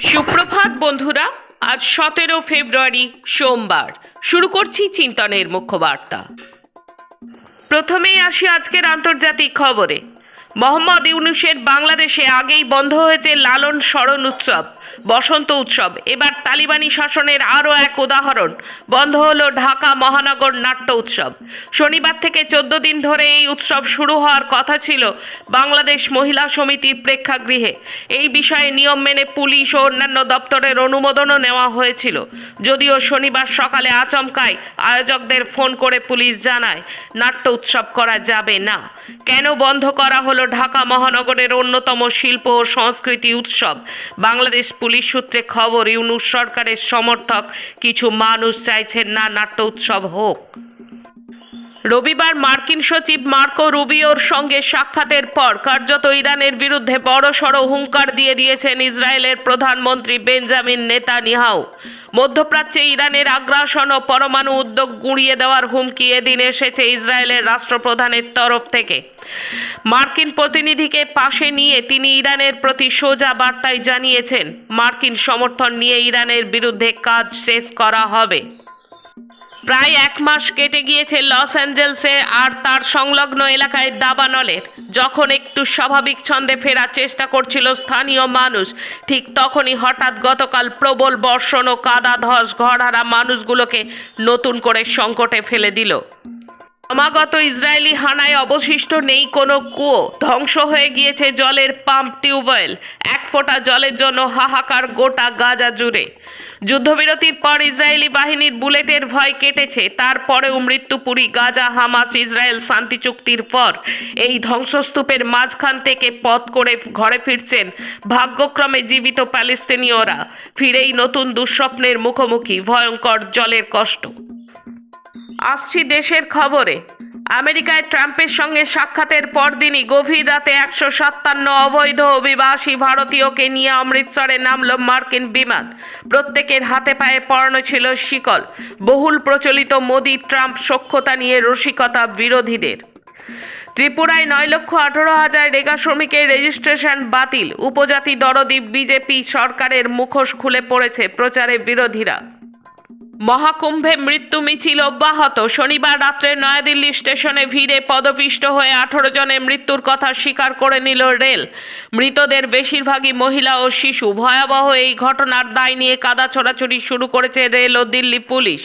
সুপ্রভাত বন্ধুরা, আজ সতেরো ফেব্রুয়ারি, সোমবার। শুরু করছি চিন্তনের মুখ্য বার্তা প্রথমেই আসি আজকের আন্তর্জাতিক খবরে। মোহাম্মদ ইউনুসের বাংলাদেশে আগেই বন্ধ হয়েছে লালন স্মরণ উৎসব। বসন্ত উৎসব। এবার তালিবানি শাসনের আরও এক উদাহরণ। বন্ধ হলো ঢাকা মহানগর নাট্য উৎসব। শনিবার থেকে চোদ্দ দিন ধরে এই উৎসব শুরু হওয়ার কথা ছিল বাংলাদেশ মহিলা সমিতির প্রেক্ষাগৃহে। এই বিষয়ে নিয়ম মেনে পুলিশ ও অন্যান্য দপ্তরের অনুমোদনও নেওয়া হয়েছিল। যদিও শনিবার সকালে আচমকায় আয়োজকদের ফোন করে পুলিশ জানায়, নাট্য উৎসব করা যাবে না। কেন বন্ধ করা হলো ঢাকা মহানগরের অন্যতম শিল্প ও সংস্কৃতি উৎসব? বাংলাদেশ পুলিশ সূত্রে খবর, ইউনুস সরকারের সমর্থক কিছু মানুষ চাইছেন না নাট্য উৎসব হোক। রবিবার মার্কিন সচিব মার্কো রুবিওর সঙ্গে সাক্ষাতের পর কার্যত ইরানের বিরুদ্ধে বড়সড় হুঙ্কার দিয়ে দিয়েছেন ইসরায়েলের প্রধানমন্ত্রী বেঞ্জামিন নেতানিয়াহু। মধ্যপ্রাচ্যে ইরানের আগ্রাসন ও পরমাণু উদ্যোগ গুঁড়িয়ে দেওয়ার হুমকি এদিন এসেছে ইসরায়েলের রাষ্ট্রপ্রধানের তরফ থেকে। মার্কিন প্রতিনিধিকে পাশে নিয়ে তিনি ইরানের প্রতি সোজা বার্তায় জানিয়েছেন, মার্কিন সমর্থন নিয়ে ইরানের বিরুদ্ধে কাজ শেষ করা হবে। প্রায় এক মাস কেটে গিয়েছে লস অ্যাঞ্জেলসে আর তার সংলগ্ন এলাকায় দাবানলের। যখন একটু স্বাভাবিক ছন্দে ফেরার চেষ্টা করছিল স্থানীয় মানুষ, ঠিক তখনই হঠাৎ গতকাল প্রবল বর্ষণ ও কাদা ধস ঘরহারা মানুষগুলোকে নতুন করে সংকটে ফেলে দিল। ক্রমাগত ইসরায়েলি হানায় অবশিষ্ট নেই কোনো কুয়ো। ধ্বংস হয়ে গিয়েছে জলের পাম্প টিউবওয়েল। এক ফোঁটা জলের জন্য হাহাকার গোটা গাজা জুড়ে। যুদ্ধবিরতির পর ইসরায়েলি বাহিনীর বুলেটের ভয় কেটেছে। তারপরেও মৃত্যুপুরী গাজা, হামাস, ইসরায়েল শান্তি চুক্তির পর। এই ধ্বংসস্তূপের মাঝখান থেকে পথ করে ঘরে ফিরছেন ভাগ্যক্রমে জীবিত প্যালেস্তিনীয়রা। ফিরেই নতুন দুঃস্বপ্নের মুখোমুখি, ভয়ঙ্কর জলের কষ্ট। আসছি দেশের খবরে। আমেরিকায় ট্রাম্পের সঙ্গে সাক্ষাতের পরদিনই গভীর রাতে একশো সাতান্ন অবৈধ অভিবাসী ভারতীয়কে নিয়ে অমৃতসরে নামল মার্কিন বিমান। প্রত্যেকের হাতে পায়ে পড়ানো ছিল শিকল। বহুল প্রচলিত মোদি ট্রাম্প সখ্যতা নিয়ে রসিকতা বিরোধীদের। ত্রিপুরায় নয় লক্ষ আঠারো হাজার রেগা শ্রমিকের রেজিস্ট্রেশন বাতিল। উপজাতি দরদি বিজেপি সরকারের মুখোশ খুলে পড়েছে প্রচারে বিরোধীরা। মহাকুম্ভে মৃত্যু মিছিল অব্যাহত। শনিবার রাত্রে নয়াদিল্লি স্টেশনে ভিড়ে পদপিষ্ট হয়ে আঠারো জনের মৃত্যুর কথা স্বীকার করে নিল রেল। মৃতদের বেশিরভাগই মহিলা ও শিশু। ভয়াবহ এই ঘটনার দায় নিয়ে কাদা ছোড়াছুড়ি শুরু করেছে রেল ও দিল্লি পুলিশ।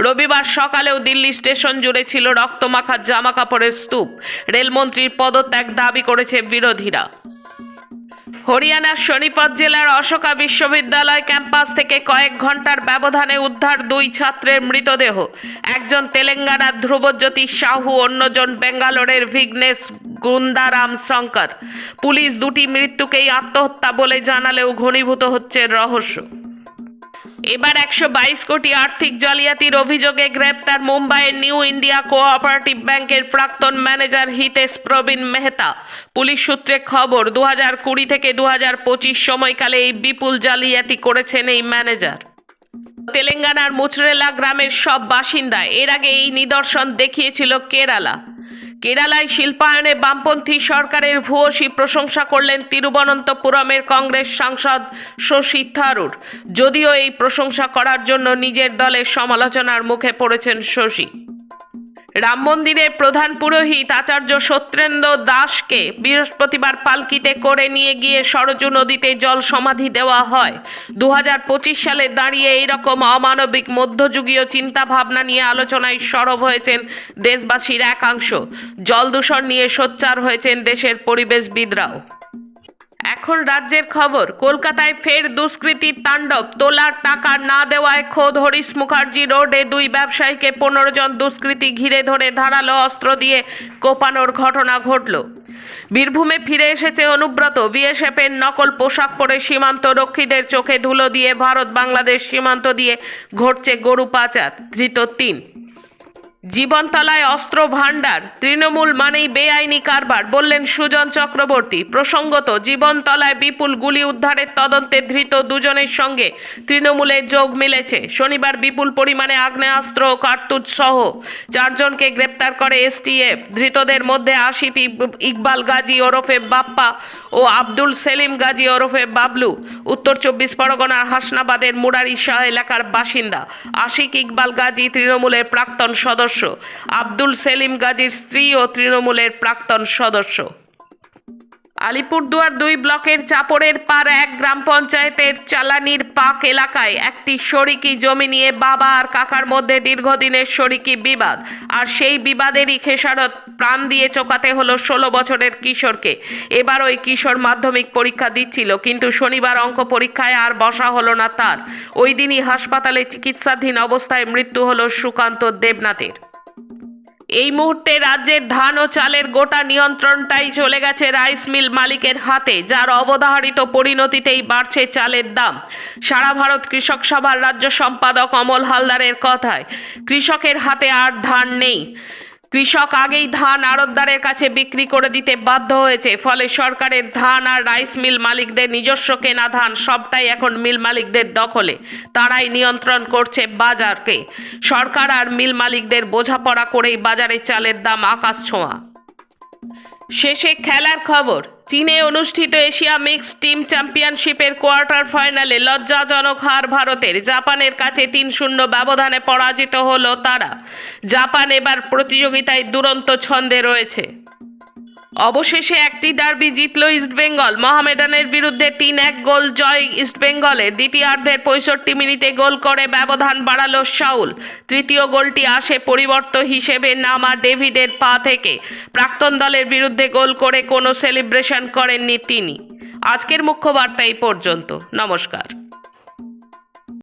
রবিবার সকালেও দিল্লি স্টেশন জুড়ে ছিল রক্তমাখা জামা কাপড়ের স্তূপ। রেলমন্ত্রীর পদত্যাগ দাবি করেছে বিরোধীরা। হরিয়ানার শনিপত জেলার অশোকা বিশ্ববিদ্যালয় ক্যাম্পাস থেকে কয়েক ঘণ্টার ব্যবধানে উদ্ধার দুই ছাত্রের মৃতদেহ। একজন তেলেঙ্গানার ধ্রুবজ্যোতি সাহু, অন্যজন বেঙ্গালোরের ভিগনেশ গুন্দারাম শঙ্কর। পুলিশ দুটি মৃত্যুকেই আত্মহত্যা বলে জানালেও ঘনীভূত হচ্ছে রহস্য। এবার একশো বাইশ কোটি আর্থিক জালিয়াতির অভিযোগে গ্রেপ্তার মুম্বাইয়ের নিউ ইন্ডিয়া কোঅপারেটিভ ব্যাংকের প্রাক্তন ম্যানেজার হিতেশ প্রবীণ মেহতা। পুলিশ সূত্রে খবর দু কুড়ি থেকে দু হাজার পঁচিশ সময়কালে এই বিপুল জালিয়াতি করেছেন এই ম্যানেজার। তেলেঙ্গানার মুচরেলা গ্রামের সব বাসিন্দা, এর আগে এই নিদর্শন দেখিয়েছিল কেরালা। কেরালায় শিল্পায়নে বামপন্থী সরকারের ভূয়সী প্রশংসা করলেন তিরুবনন্তপুরমের কংগ্রেস সাংসদ শশী থারুর। যদিও এই প্রশংসা করার জন্য নিজের দলের সমালোচনার মুখে পড়েছেন শশী। রাম মন্দিরের প্রধান পুরোহিত আচার্য সত্যেন্দ্র দাসকে বৃহস্পতিবার পালকিতে করে নিয়ে গিয়ে সরজু নদীতে জল সমাধি দেওয়া হয়। দু হাজার পঁচিশ সালে দাঁড়িয়ে এইরকম অমানবিক মধ্যযুগীয় চিন্তা ভাবনা নিয়ে আলোচনায় সরব হয়েছেন দেশবাসীর একাংশ। জল দূষণ নিয়ে সোচ্চার হয়েছেন দেশের পরিবেশবিদরাও। এখন রাজ্যের খবর, কলকাতায় ফের দুষ্কৃতির তাণ্ডব, তোলার টাকা না দেওয়ায় খোদ হরিশ মুখার্জি রোডে দুই ব্যবসায়ীকে পনেরো জন দুষ্কৃতী ঘিরে ধরে ধারালো অস্ত্র দিয়ে কোপানোর ঘটনা ঘটল। বীরভূমে ফিরে এসেছে অনুব্রত বিএসএফ এর নকল পোশাক পরে সীমান্ত রক্ষীদের চোখে ধুলো দিয়ে ভারত বাংলাদেশ সীমান্ত দিয়ে ঘটছে গরু পাচার, ধৃত তিন। জীবনতলায় অস্ত্র ভাণ্ডার তৃণমূল মানেই বেআইনি কারবার, বললেন সুজন চক্রবর্তী। প্রসঙ্গত, জীবনতলায় বিপুল গুলি উদ্ধারের তদন্তে ধৃত দুজনের সঙ্গে তৃণমূলের যোগ মিলেছে। শনিবার বিপুল পরিমাণে আগ্নেয়াস্ত্র ও কার্তুজ সহ চারজনকে গ্রেপ্তার করে এসটিএফ। ধৃতদের মধ্যে আশিফ ইক- ইকবাল গাজী, ওরফে বাপ্পা ও আব্দুল সেলিম গাজী, ওরফে বাবলু। উত্তর চব্বিশ পরগনার হাসনাবাদের মুরারি শাহ এলাকার বাসিন্দা। আশিক ইকবাল গাজী তৃণমূলের প্রাক্তন সদস্য। আব্দুল সেলিম গাজীর স্ত্রী ও তৃণমূলের প্রাক্তন সদস্য। আলিপুরদুয়ার দুই ব্লকের চাপড়ের পার এক গ্রাম পঞ্চায়েতের চালানির পাক এলাকায় একটি শরিকি জমি নিয়ে বাবা আর কাকার মধ্যে দীর্ঘদিনের শরিকি বিবাদ। আর সেই বিবাদেরই খেসারত প্রাণ দিয়ে চোকাতে হলো ষোলো বছরের কিশোরকে। এবার ওই কিশোর মাধ্যমিক পরীক্ষা দিচ্ছিল, কিন্তু শনিবার অঙ্ক পরীক্ষায় আর বসা হলো না তার। ওই দিনই হাসপাতালে চিকিৎসাধীন অবস্থায় মৃত্যু হলো সুকান্ত দেবনাথের। এই মুহূর্তে রাজ্যের ধান ও চালের গোটা নিয়ন্ত্রণটাই চলে গেছে রাইস মিল মালিকের হাতে, যার অবধারিত পরিণতিতেই বাড়ছে চালের দাম। সারা ভারত কৃষক সভার রাজ্য সম্পাদক অমল হালদারের কথায়, কৃষকের হাতে আর ধান নেই। কৃষক আগেই ধান আড়তদারের কাছে বিক্রি করে দিতে বাধ্য হয়েছে। ফলে সরকারের ধান আর রাইস মিল মালিকদের নিজস্ব কেনা ধান সবটাই এখন মিল মালিকদের দখলে। তারাই নিয়ন্ত্রণ করছে বাজারকে। সরকার আর মিল মালিকদের বোঝাপড়া করেই বাজারে চালের দাম আকাশ ছোঁয়া। শেষে খেলার খবর। চীনে অনুষ্ঠিত এশিয়া মিক্স টিম চ্যাম্পিয়নশিপের কোয়ার্টার ফাইনালে লজ্জাজনক হার ভারতের। জাপানের কাছে তিন শূন্য ব্যবধানে পরাজিত হল তারা। জাপান এবার প্রতিযোগিতায় দুরন্ত ছন্দে রয়েছে। অবশেষে একটি ডার্বি জিতল ইস্টবেঙ্গল মহামেডানের বিরুদ্ধে তিন এক গোল জয় ইস্টবেঙ্গলের দ্বিতীয়ার্ধের পঁয়ষট্টি মিনিটে গোল করে ব্যবধান বাড়ালো শাউল তৃতীয় গোলটি আসে পরিবর্ত হিসেবে নামা ডেভিডের পা থেকে। প্রাক্তন দলের বিরুদ্ধে গোল করে কোনো সেলিব্রেশন করেননি তিনি। আজকের মুখ্য বার্তা এই পর্যন্ত। নমস্কার।